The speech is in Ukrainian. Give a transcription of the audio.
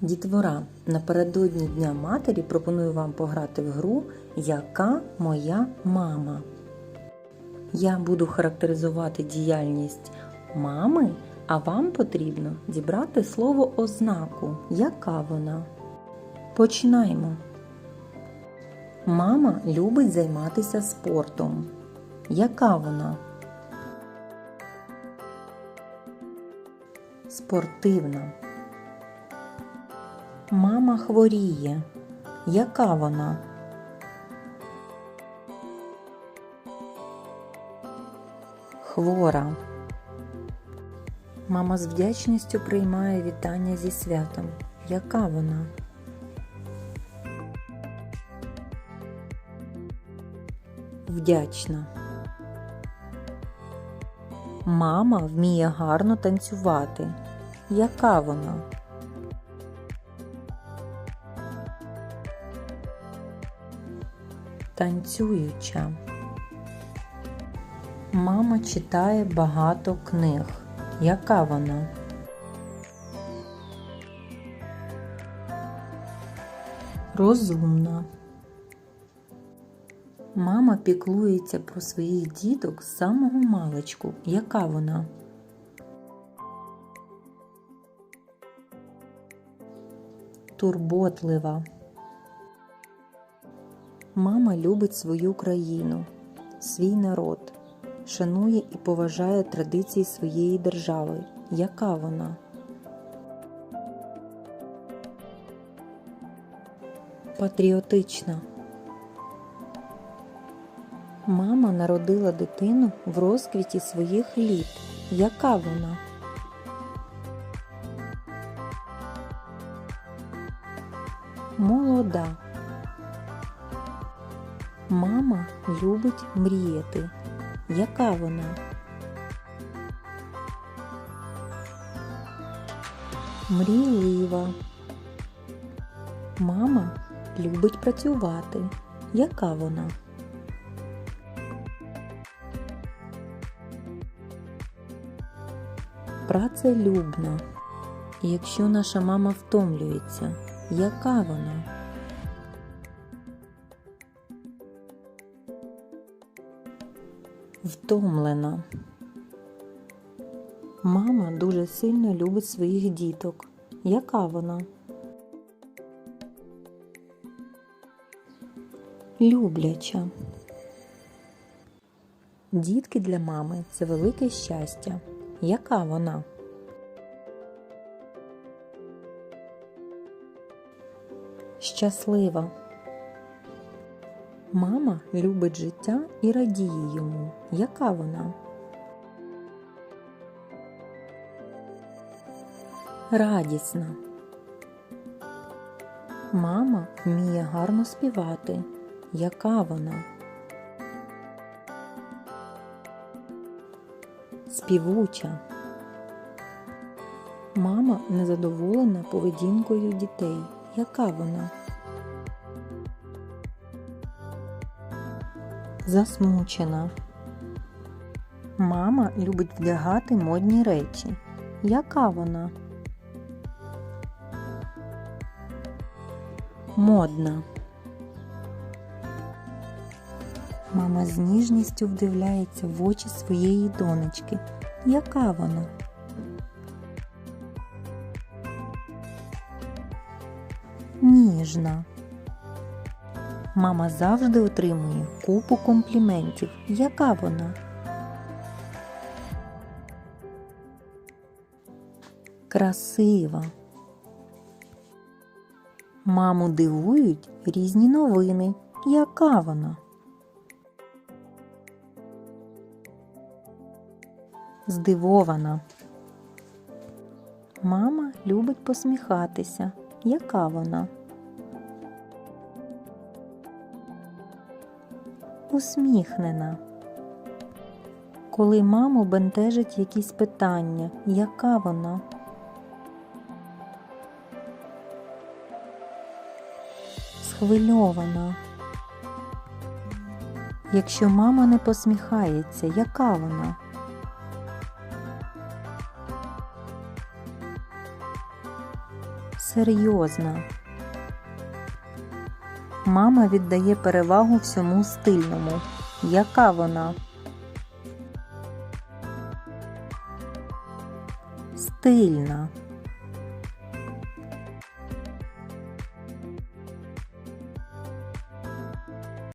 Дітвора, напередодні Дня матері пропоную вам пограти в гру Яка моя мама. Я буду характеризувати діяльність мами, а вам потрібно дібрати слово ознаку. Яка вона? Починаємо. Мама любить займатися спортом. Яка вона? Спортивна. Мама хворіє. Яка вона? Хвора. Мама з вдячністю приймає вітання зі святом. Яка вона? Вдячна. Мама вміє гарно танцювати. Яка вона? Танцююча. Мама читає багато книг. Яка вона? Розумна. Мама піклується про своїх діток з самого маличку. Яка вона? Турботлива. Мама любить свою країну, свій народ, шанує і поважає традиції своєї держави. Яка вона? Патріотична. Мама народила дитину в розквіті своїх літ. Яка вона? Молода. Мама любить мріяти. Яка вона? Мрійлива. Мама любить працювати. Яка вона? Працелюбна. Якщо наша мама втомлюється, яка вона? Втомлена. Мама дуже сильно любить своїх діток. Яка вона? Любляча. Дітки для мами це велике щастя. Яка вона? Щаслива. Мама любить життя і радіє йому. Яка вона? Радісна. Мама вміє гарно співати. Яка вона? Співуча. Мама незадоволена поведінкою дітей. Яка вона? Засмучена. Мама любить вдягати модні речі. Яка вона? Модна. Мама з ніжністю вдивляється в очі своєї донечки. Яка вона? Ніжна. Мама завжди отримує купу компліментів. Яка вона? Красива. Маму дивують різні новини. Яка вона? Здивована. Мама любить посміхатися. Яка вона? Усміхнена. Коли маму бентежить якісь питання, яка вона? Схвильована. Якщо мама не посміхається, яка вона? Серйозна. Мама віддає перевагу всьому стильному. Яка вона? Стильна.